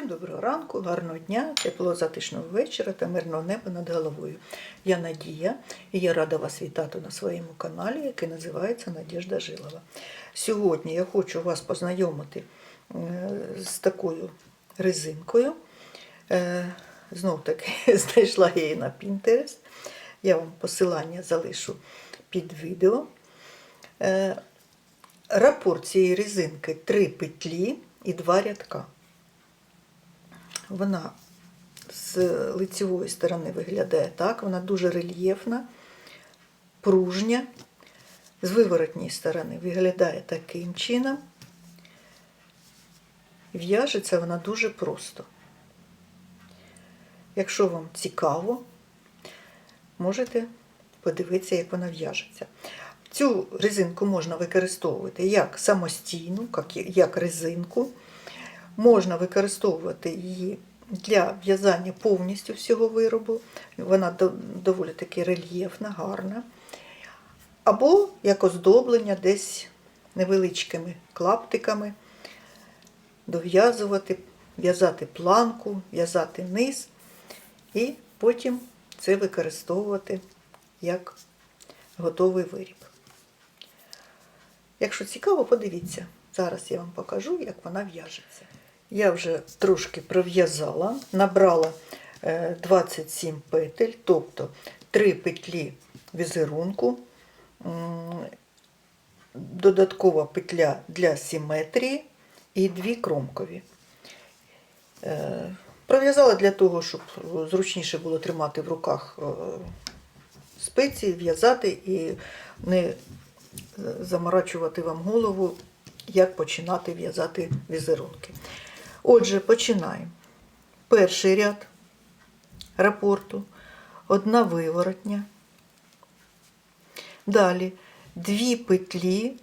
Всім доброго ранку, гарного дня, теплого затишного вечора та мирного неба над головою. Я Надія і я рада вас вітати на своєму каналі, який називається Надіжда Жилова. Сьогодні я хочу вас познайомити е, з такою резинкою. Знов таки знайшла я її на Pinterest. Я вам посилання залишу під відео. Е, Рапорт цієї резинки три петлі і два рядка. Вона з лицевої сторони виглядає так, вона дуже рельєфна, пружня. З виворотній сторони виглядає таким чином. В'яжеться вона дуже просто. Якщо вам цікаво, можете подивитися, як вона в'яжеться. Цю резинку можна використовувати як самостійну, як, резинку. Можна використовувати її для в'язання повністю всього виробу. Вона доволі таки рельєфна, гарна. Або як оздоблення десь невеличкими клаптиками, дов'язувати, в'язати планку, в'язати низ, і потім це використовувати як готовий виріб. Якщо цікаво, подивіться. Зараз я вам покажу, як вона в'яжеться. Я вже трошки пров'язала, набрала 27 петель, тобто 3 петлі візерунку, додаткова петля для симетрії і 2 кромкові. Е, пров'язала для того, щоб зручніше було тримати в руках е, спиці, в'язати і не заморачувати вам голову, як починати в'язати візерунки. Отже, починаємо. Перший ряд рапорту, одна виворотня. Далі дві петлі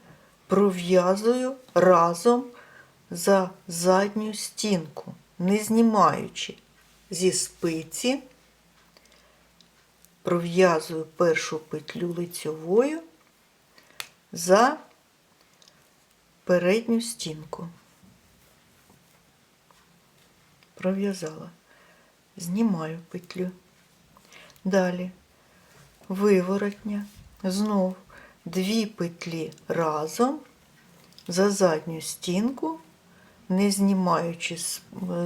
пров'язую разом за задню стінку, не знімаючи зі спиці, пров'язую першу петлю лицьовою за передню стінку. Пров'язала, знімаю петлю. Далі виворотня, знов дві петлі разом за задню стінку, не знімаючи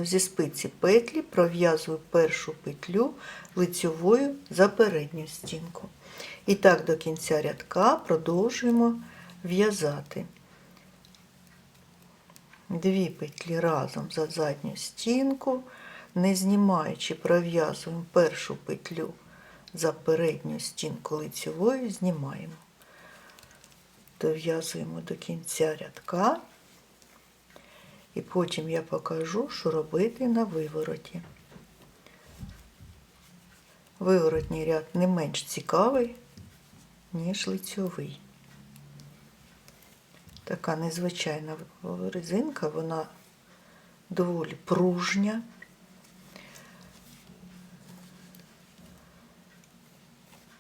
зі спиці петлі, пров'язую першу петлю лицьовою за передню стінку. І так до кінця рядка продовжуємо в'язати. Дві петлі разом за задню стінку, не знімаючи, пров'язуємо першу петлю за передню стінку лицевою, знімаємо. Дов'язуємо до кінця рядка, і потім я покажу, що робити на вивороті. Виворотній ряд не менш цікавий, ніж лицьовий. Така незвичайна резинка, вона доволі пружня.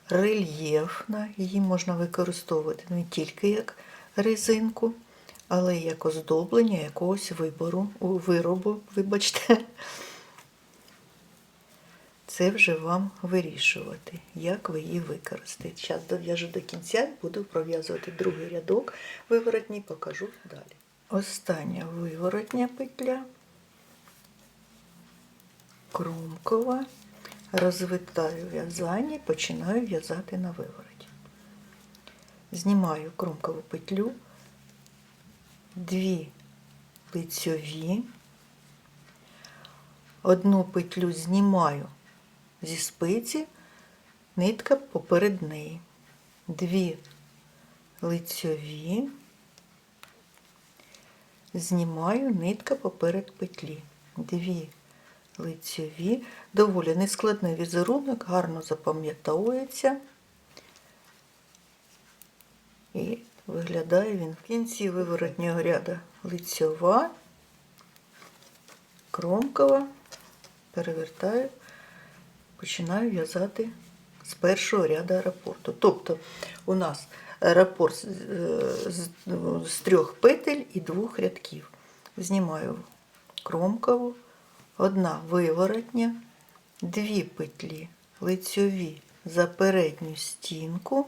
Рельєфна, її можна використовувати не тільки як резинку, але й як оздоблення якогось вибору, виробу, вибачте. Це вже вам вирішувати, як ви її використаєте. Зараз дов'яжу до кінця і буду пров'язувати другий рядок виворотній, покажу далі. Остання виворотня петля, кромкова, розвитаю в'язання, починаю в'язати на вивороті. Знімаю кромкову петлю, дві лицьові, одну петлю знімаю зі спиці, нитка поперед неї. Дві лицьові, знімаю нитка поперед петлі. Дві лицьові, доволі нескладний візерунок, гарно запам'ятовується. І виглядає він в кінці виворотнього ряду лицьова, кромкова, перевертаю починаю в'язати з першого ряду аеропорту. Тобто у нас з, з трьох петель і двох рядків. Знімаю кромкову, одна виворотня, дві петлі лицьові за передню стінку,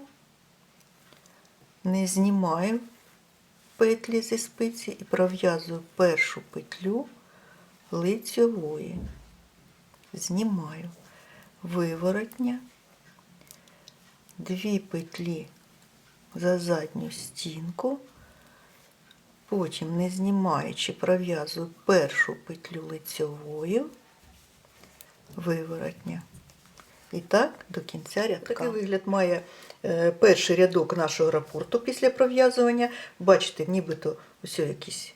не знімаю петлі зі спиці і пров'язую першу петлю лицьової. Знімаю виворотня, дві петлі за задню стінку, потім, не знімаючи, пров'язую першу петлю лицьовою, виворотня. І так до кінця рядка. Такий вигляд має е, перший рядок нашого рапорту після пров'язування. Бачите, нібито ось якісь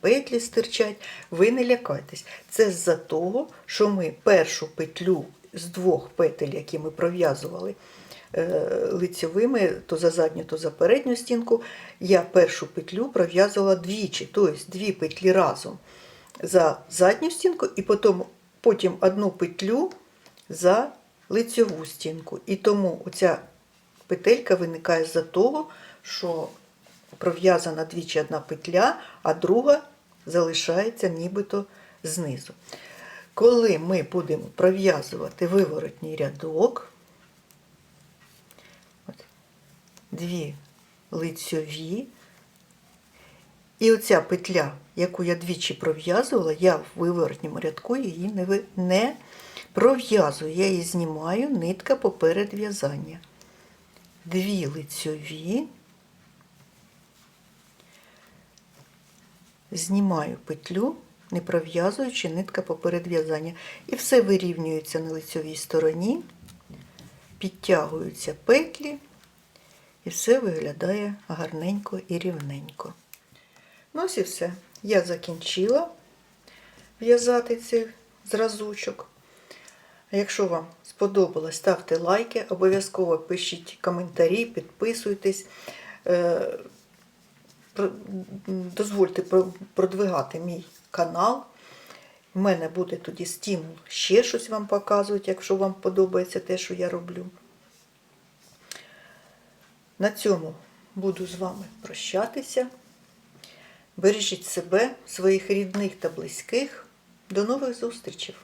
петлі стирчать. Ви не лякайтесь. Це з-за того, що ми першу петлю з двох петель, які ми пров'язували е, лицьовими, то за задню, то за передню стінку, я першу петлю пров'язувала двічі, тобто дві петлі разом за задню стінку і потім, потім одну петлю за лицьову стінку. І тому оця петелька виникає з-за того, що пров'язана двічі одна петля, а друга залишається нібито знизу. Коли ми будемо пров'язувати виворотній рядок, от, дві лицьові, і оця петля, яку я двічі пров'язувала, я в виворотньому рядку її не, не пров'язую. Я її знімаю, нитка поперед в'язання. Дві лицьові, знімаю петлю, не пров'язуючи нитка поперед в'язання. І все вирівнюється на лицьовій стороні, підтягуються петлі, і все виглядає гарненько і рівненько. Ну ось і все. Я закінчила в'язати цей зразочок. Якщо вам сподобалось, ставте лайки, обов'язково пишіть коментарі, підписуйтесь. Е, Дозвольте продвигати мій канал. У мене буде тоді стимул ще щось вам показувати, якщо вам подобається те, що я роблю. На цьому буду з вами прощатися. Бережіть себе, своїх рідних та близьких. До нових зустрічей!